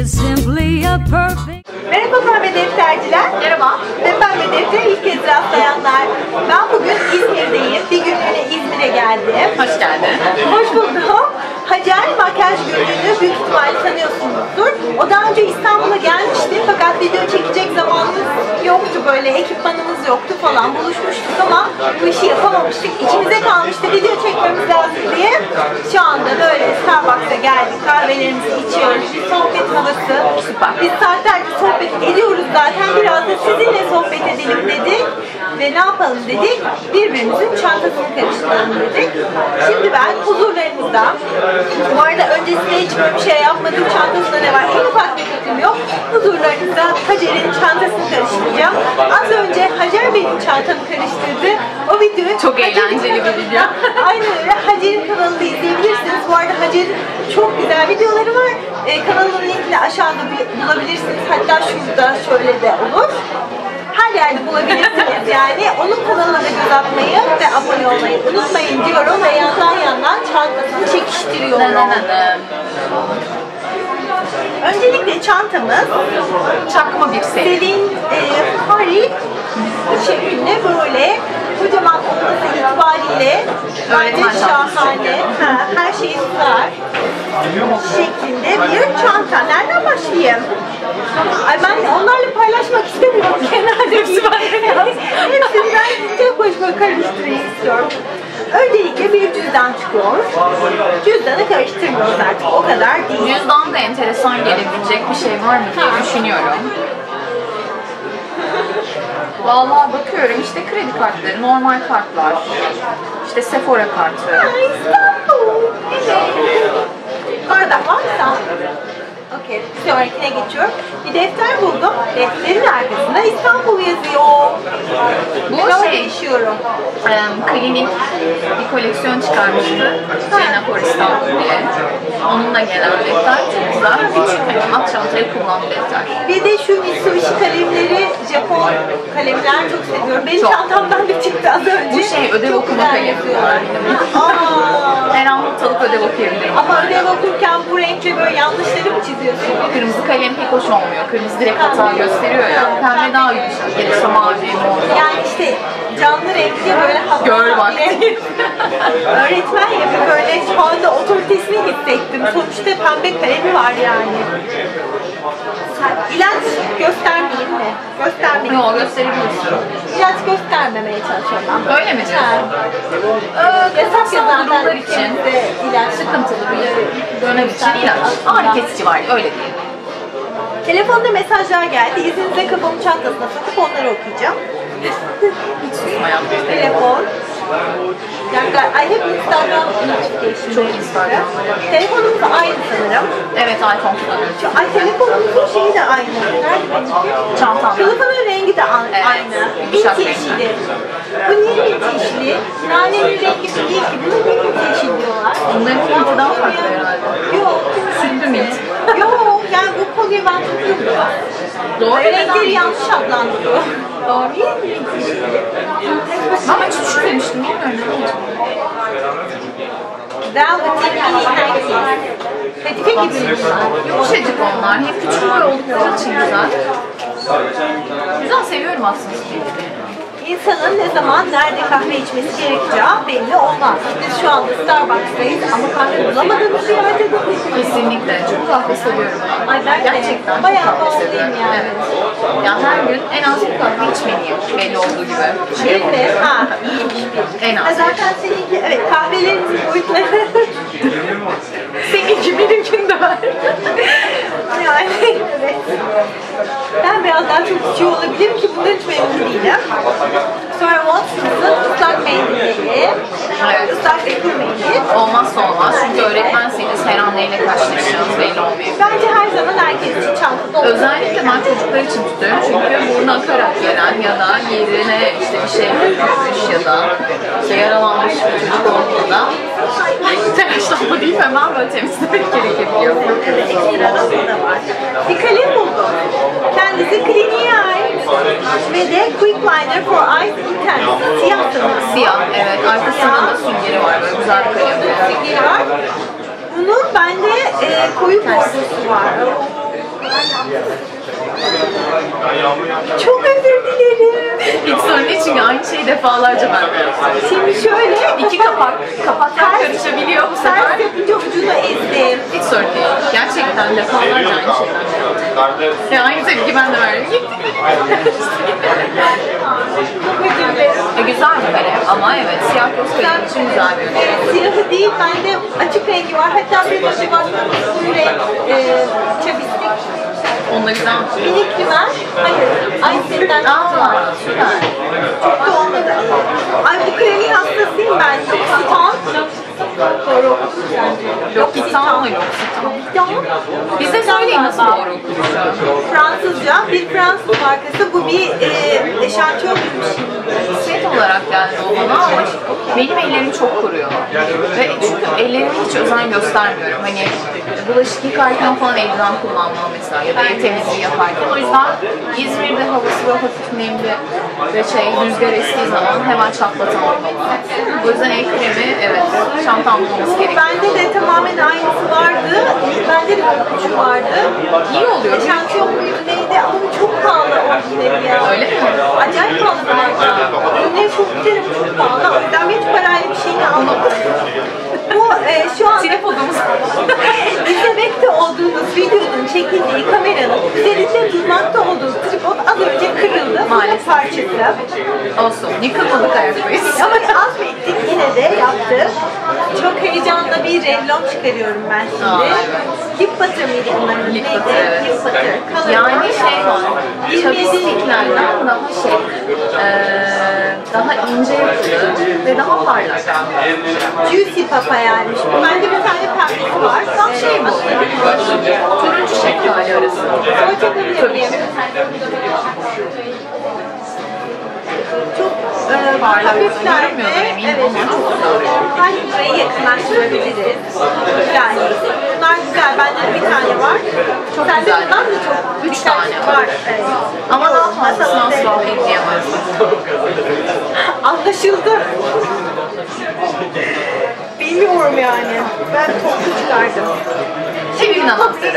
is simply a perfect. Merhaba pembe defterciler. Merhaba. Ve pembe defteri ilk kez rastlayanlar. Ben bugün İzmir'deyim. Bir günlüğüne İzmir'e geldim. Hoş geldin. Hoş buldum. Hacer makyaj günlüğünü büyük ihtimalle tanıyorsunuzdur. O daha önce İstanbul'a gelmişti fakat video çekecek zamanımız yoktu böyle ekipmanımız yoktu falan buluşmuştuk ama bu işi yapamamıştık. İçimize kalmıştı video çekmemiz lazım diye. Şu anda böyle Starbucks'a geldik kahvelerimizi içiyoruz. Bir sohbet havası. Süper. Biz saatlerce sohbet ediyoruz zaten biraz da sizinle sohbet edelim dedik. Ve ne yapalım dedik? Birbirimizin çantasını karıştıralım dedik. Şimdi ben huzurlarınızda bu arada öncesinde hiçbir şey yapmadım. Çantasında ne var? En ufak bir fikrim yok. Huzurlarınızda Hacer'in çantasını karıştıracağım. Az önce Hacer benim çantamı karıştırdı. O videoyu Çok eğlenceli bir video. Aynen öyle. Hacer'in kanalında izleyebilirsiniz. Bu arada Hacer'in çok güzel videoları var. Ee, kanalının linkini aşağıda bu- bulabilirsiniz. Hatta şurada şöyle de olur. Her yerde bulabilirsiniz yani. Onun kanalına da göz atmayı ve abone olmayı unutmayın diyorum ve yandan yandan çantasını çekiştiriyorum. Öncelikle çantamız Çakma bir seri. Selin e, Harry bu şekilde böyle kocaman olması itibariyle bence şahane. Ha, her şeyi sığar şeklinde bir çanta. Nereden başlayayım? Ay ben onlarla paylaşmak istemiyorum. Kenarda hepsi Hepsini ben tek başıma karıştırayım istiyorum. Öncelikle bir cüzdan çıkıyor. Cüzdanı karıştırmıyoruz artık. O kadar değil. Cüzdanda enteresan gelebilecek bir şey var mı diye düşünüyorum. Vallahi bakıyorum işte kredi kartları, normal kartlar, işte Sephora kartı. Ay, İstanbul. Evet. Bardak varsa. Okey, sonrakine geçiyorum. Bir defter buldum. Defterin arkasında İstanbul yazıyor. Bu Ben orada şey- yaşıyorum. Em, klinik bir koleksiyon çıkarmıştı. Jennifer İstanbul diye. Onunla gelen defter çok güzel. Küçük hani at çantaya kullan bir defter. Bir de şu Mitsubishi kalemleri, Japon kalemler çok seviyorum. Benim Çok. çantamdan bir çıktı az önce. Bu şey, ödev Çok okuma kalemi. Her an not alıp ödev okuyabilirim. Ama ödev okurken bu renkle böyle yanlışları mı çiziyorsun? Kırmızı kalem pek hoş olmuyor. Kırmızı direkt hata gösteriyor ya. Pembe daha yumuşak. Gelirse mavi, mor. Yani işte canlı renkli böyle hafif Gör bak. Öğretmen ya bir böyle şu anda otoritesini hissettim. Sonuçta pembe kalemi var yani. İlaç göstermeyeyim mi? Göstermeyeyim. Yok gösterebilirsin. İlaç göstermemeye çalışıyorum ben. Öyle mi Ha. Ee, Yasak yasak yazan durumlar için ilaç sıkıntılı bir dönem için ilaç. Ağrı kesici var öyle diyelim. Telefonda mesajlar geldi. İzninizle kafamı çantasına sokup onları okuyacağım. Hiç susmayan bir telefon. Telefon. Yani I have Instagram notification. Çok Instagram evet. Telefonumuz aynı sanırım. Evet iPhone kullanıyorum. Ay telefonumuzun şeyi de aynı. Çantam. Kılıfının rengi de Evet, aynı. yumuşak Mint yeşili. Bu niye mint yeşili? Nanenin rengi değil ki. Buna niye mint yeşil diyorlar? Bunların rengi daha farklı herhalde. Yok. Sütlü mint. Yok. Yani bu tutuyorum. Doğru Renkleri yanlış adlandırıyor. Doğru. Mint yeşili? Ben hiç düşünmemiştim bilmiyorum. Velvet. Kadife gibi mi bunlar? Yumuşacık onlar. Hem küçük boy oldukları için güzel. Güzel seviyorum aslında. İnsanın ne zaman nerede kahve içmesi gerekeceği belli olmaz. Biz şu anda Starbucks'tayız ama kahve bulamadığımız yerde de Kesinlikle. Çok kahve seviyorum. Ay ben de. Gerçekten çok Bayağı kahve seviyorum. yani. Evet. Ya her gün en az bir kahve içmeliyim. Belli olduğu gibi. Şey Değil mi? yapamıyorum. Ha, iyiymiş. En Ha, az. zaten seninki, evet kahvelerimizin boyutları. Seninki benimkinde var. yani evet. Ben biraz daha çok içiyor olabilirim ki bundan hiç memnun değilim. Sonra Watson's'ın ıslak mendilleri. Ve kuru mendil. Olmazsa olmaz. Çünkü öğretmenseniz her an neyle karşılaşacağınız belli olmuyor. Bence her zaman herkes için çantada olur. Özellikle ben çocuklar için tutuyorum çünkü burnu akarak gelen ya da yerine işte bir şey dökülmüş ya da işte yaralanmış bir çocuk olduğunda telaşlanma değil hemen böyle temizlemek gerekebiliyor. Bir kalem buldum. Kendisi kliniğe. Ve de Quick Liner for Eyes Intense. Siyah sanırım. Siyah evet arkasında da süngeri var böyle güzel bir kalem. Süngeri var. Bunun bende e, koyu bordosu var. Çok özür dilerim. Hiç sorun çünkü aynı şeyi defalarca ben de yaptım. Şimdi şöyle İki kapak, kapaklar karışabiliyor bu sefer. ters yapınca ucunu ezdim. Hiç sorun değil. Gerçekten defalarca aynı yaptım. Ya aynı tepki ben de verdim. E, güzel bir kalem ama evet siyah göz kalem için güzel bir. Evet, siyahı değil, bende açık rengi var. Hatta bir bir renk e. Onda güzel. Minik dümen. Hayır, aynı setten Aa, süper. Çok da olmadı. Ay bu kremin hastasıyım ben. L'Occitane. Doğru. L'Occitane mı? L'Occitane. Bize söyleyin nasıl doğru okunuşu. Fransızca bir Fransız markası. Bu bir e, eşantiyon gibi bir şey. Set olarak geldi o bana ama benim ellerim çok kuruyor. Ve çünkü ellerime hiç özen göstermiyorum. Hani bulaşık yıkarken falan eldiven kullanmam mesela ya da temizliği yaparken. O yüzden İzmir'de havası böyle hafif nemli ve şey rüzgar estiği zaman hemen çatlatan olmalı. O yüzden el kremi evet çantamda olması gerekiyor. Bende de tamamen aynısı vardı. Bende de bir küçük vardı. İyi oluyor. Eşantiyon muydu neydi ama çok pahalı orijinali ya. Öyle mi? Acayip pahalı bir marka. Ürünleri çok güzel ama çok pahalı. O yüzden hiç parayla bir şeyini almadım. Bu e, şu anda Tripodumuz. izlemekte olduğunuz videonun çekildiği kameranın üzerinde durmakta olduğu tripod az önce kırıldı. Maalesef. Parçası. Olsun. Yıkılmadık ayaktayız. Ama azmettik yine de yaptık. Çok heyecanla bir revlon çıkarıyorum ben şimdi. Lip butter mıydı bunların? Lip Neydi? evet. Butter. Color Yani şey var, 27 çabistiklerden daha şey, eee, daha ince yapılı ve daha parlak. Juicy papayaymış. bu. Bende bir tane pembesi var. Tam şey bu, turuncu şeftali arası. Sonra çekebilir miyim? E, hafiflerde, evet, hangi burayı yakınlaştırabiliriz? Güzel. Bunlar güzel. Bende bir tane var. Çok Sende güzel. bundan da çok Üç tane var. var. Evet. Ama daha fazlasını asla üzerinde. ekleyemez. Anlaşıldı. Bilmiyorum yani. Ben toplu çıkardım.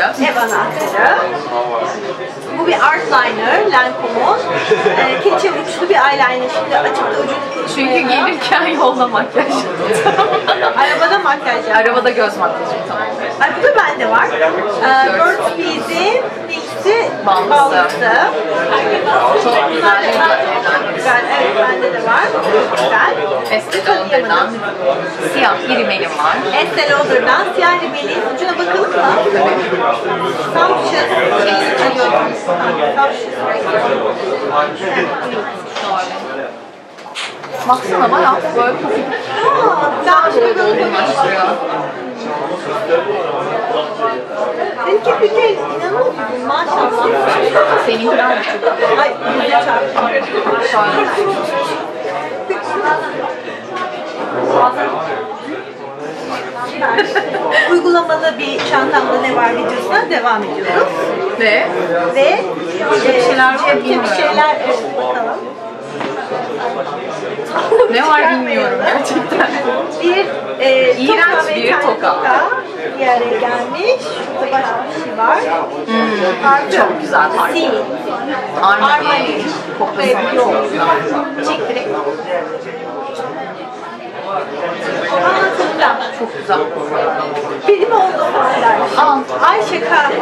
Anahtarı. Ev anahtarı. Bu bir art liner, Lancome'un. Ee, keçe uçlu bir eyeliner. Şimdi açıp da ucunu Çünkü kesmeyeyim. gelirken yolda makyaj yaptım. Arabada makyaj yaptım. Arabada göz makyajı tamam. Ay bu da bende var. Ee, Burt's Bees'in Nix'i Ballısı. ballısı. Çok güzel. Evet bende de var. Güzel. Estee Lauder'dan siyah bir rimelim var. Estee Lauder'dan siyah rimeli ucuna bakalım mı? Sumptuous Baksana bayağı böyle hafif Daha şöyle böyle dolgunlaştırıyor. Seninki güzel, inanılmaz. Maşallah. Seninkiler çok Ay, güzel çarptım. Uygulamalı bir çantamda ne var videosuna devam ediyoruz. Ve Ve bir şeyler var mı bir şeyler evet, bakalım. ne var bilmiyorum gerçekten. Bir e, İğrenç toka bir tane toka. bir araya gelmiş. Şurada başka bir şey var. Hmm, çok güzel. Sil. Armani Armani. güzel. Çek direkt. Aa, çok güzel. Benim olduğum haller. Al. Ay şaka.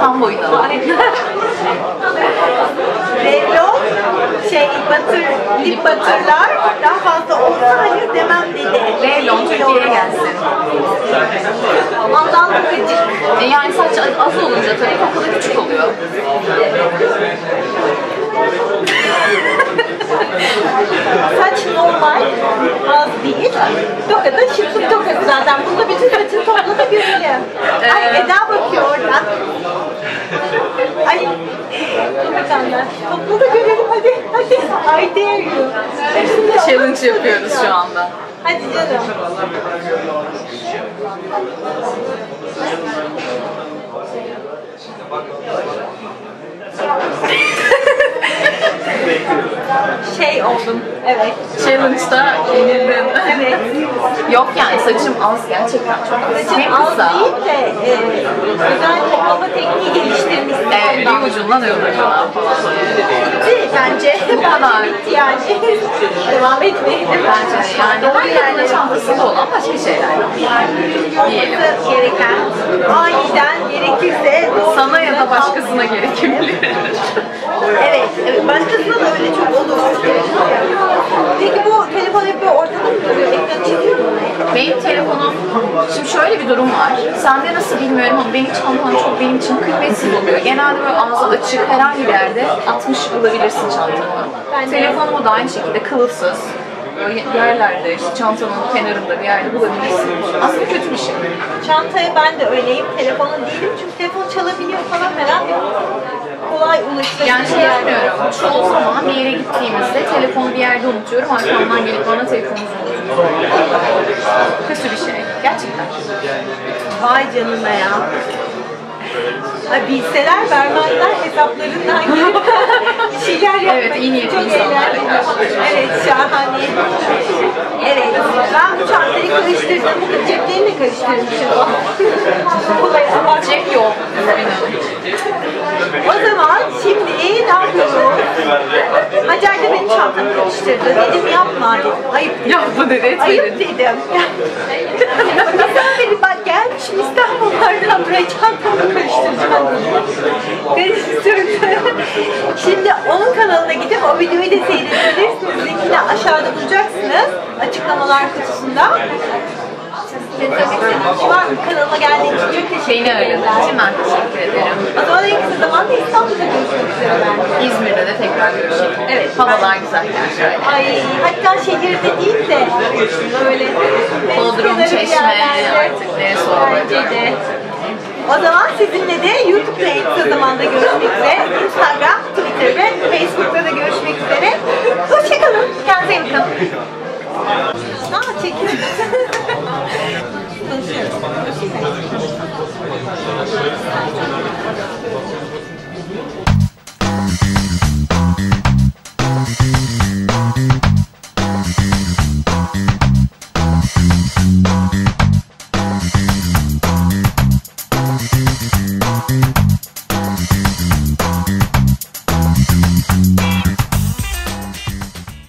Tam boyuna var. Revlon, şey, batır, lip batırlar daha fazla olsa hayır demem dedi. Revlon Türkiye'ye gelsin. Amandan gıcık. E yani saç az olunca tabii kadar küçük oluyor. Saç normal, az değil. Toka da şıklık tokası zaten. Bunda bütün saçın topla da görelim. Ay Ee, Eda bakıyor oradan. Ay, tokadanlar. Topla da görelim hadi. Hadi. I dare you. Challenge yapıyoruz şu anda. Hadi canım. Şey oldum. Evet. Challenge'da yenildin. Evet. Yok yani saçım az gerçekten çok az. Saçım Hem az kısa. değil de e, özel toplama tekniği geliştirmişsin. Evet, ondan. bir ucundan öbür ucuna falan. Bitti bence. Bu kadar. Bitti yani. Devam etmeyelim. Bence yani her kadının çantasında olan başka şeyler. Diyelim. Olması gereken aniden gerekirse doğru Sana ya da başkasına gerekebilir. Evet, evet. Başkasına da öyle çok olur. Peki bu telefon hep böyle ortada mı duruyor? Ekran çekiyor mu? Benim telefonum, şimdi şöyle bir durum var. Sende nasıl bilmiyorum ama benim çantam çok benim için kıymetsiz oluyor. Genelde böyle ağzı açık herhangi bir yerde 60 bulabilirsin çantamı. Telefonumu da aynı şekilde kılıfsız. Böyle yerlerde, işte çantanın kenarında bir yerde bulabilirsin. Aslında kötü bir şey. Çantaya ben de öyleyim. Telefonun değilim çünkü telefon çalabiliyor falan falan. Kolay ulaşılabilir. Yani şey yapmıyorum. Çoğu zaman bir yere gittiğimizde telefonu bir yerde unutuyorum. Arkamdan gelip bana telefonunuzu unutuyorum. Kötü bir şey. Gerçekten. Vay canına ya. Ay bilseler vermezler hesaplarından girip bir şeyler yapmak. Evet, iyi niyetli çok insanlarla eğlenceli. Evet, şahane. Evet, ben bu çantayı karıştırdım. Bu ceplerini karıştırmışım. Kolay ama. Cep yok. O zaman şimdi ne yapıyoruz? Hacer de benim çantamı karıştırdı. Dedim yapma dedim. Ayıp dedim. Yapma dedi, Ayıp dedim. kanalıma geldiğiniz için çok teşekkür ederim. Ben teşekkür ederim. O zaman en kısa zamanda İstanbul'da görüşmek üzere bence. İzmir'de de tekrar görüşelim. Evet. Havalar güzel yani. Ay, hatta şehirde değil de böyle Bodrum, Çeşme artık neresi olacak. O zaman sizinle de YouTube'da en kısa zamanda görüşmek üzere. Instagram, Twitter ve Facebook'ta da görüşmek üzere. Hoşçakalın. Kendinize iyi bakın. Aa çekiyorum. 都是都起